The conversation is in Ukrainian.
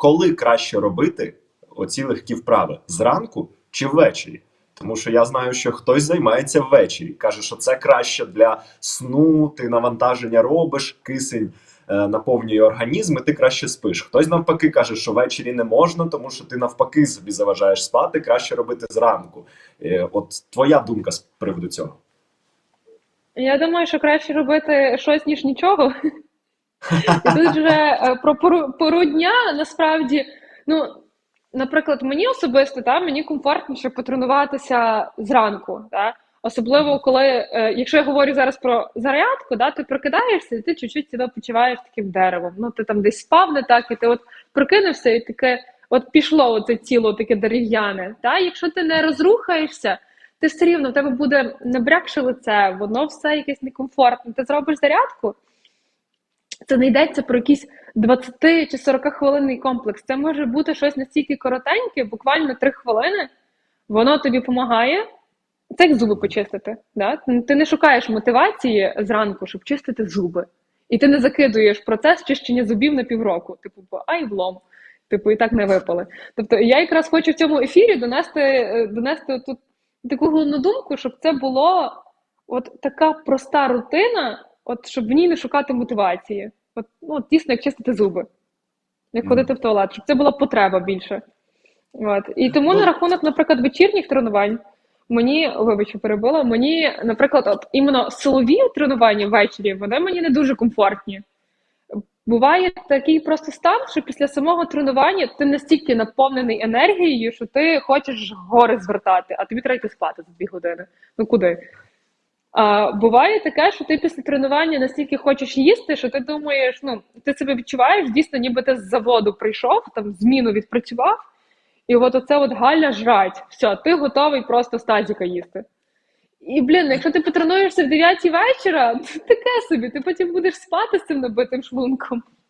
коли краще робити оці легкі вправи зранку чи ввечері? Тому що я знаю, що хтось займається ввечері, каже, що це краще для сну, ти навантаження робиш, кисень е, наповнює організм, і ти краще спиш. Хтось навпаки каже, що ввечері не можна, тому що ти навпаки собі заважаєш спати, краще робити зранку. Е, от твоя думка з приводу цього. Я думаю, що краще робити щось, ніж нічого. І тут вже е, про пору, дня насправді, ну, наприклад, мені особисто, та, мені комфортніше потренуватися зранку. Та? Особливо, коли, е, якщо я говорю зараз про зарядку, да, ти прокидаєшся, і ти чуть-чуть себе почуваєш таким деревом. Ну, ти там десь спав не так, і ти от прокинувся, і таке, от пішло оце тіло таке дерев'яне. Та? Якщо ти не розрухаєшся, ти все рівно в тебе буде набрякше лице, воно все якесь некомфортне. Ти зробиш зарядку, це не йдеться про якийсь 20 чи 40 хвилинний комплекс. Це може бути щось настільки коротеньке, буквально 3 хвилини. Воно тобі допомагає. Це як зуби почистити. Да? Ти не шукаєш мотивації зранку, щоб чистити зуби. І ти не закидуєш процес чищення зубів на півроку. Типу, ай влом. Типу, і так не випали. Тобто я якраз хочу в цьому ефірі донести, е, донести тут таку головну думку, щоб це було от така проста рутина, от щоб в ній не шукати мотивації. От, ну, от дійсно, як чистити зуби, як ходити в туалет, щоб це була потреба більше. От. І тому на рахунок, наприклад, вечірніх тренувань, мені, вибач, що перебила, мені, наприклад, от іменно силові тренування ввечері, вони мені не дуже комфортні. Буває такий просто стан, що після самого тренування ти настільки наповнений енергією, що ти хочеш гори звертати, а тобі треба йти спати за дві години. Ну куди? А буває таке, що ти після тренування настільки хочеш їсти, що ти думаєш, ну ти себе відчуваєш, дійсно, ніби ти з заводу прийшов, там зміну відпрацював, і от оце от Галя жрать. Все, ти готовий просто з тазіка їсти. І, блін, якщо ти потренуєшся в 9 вечора, то таке собі, ти потім будеш спати з цим набитим шлунком.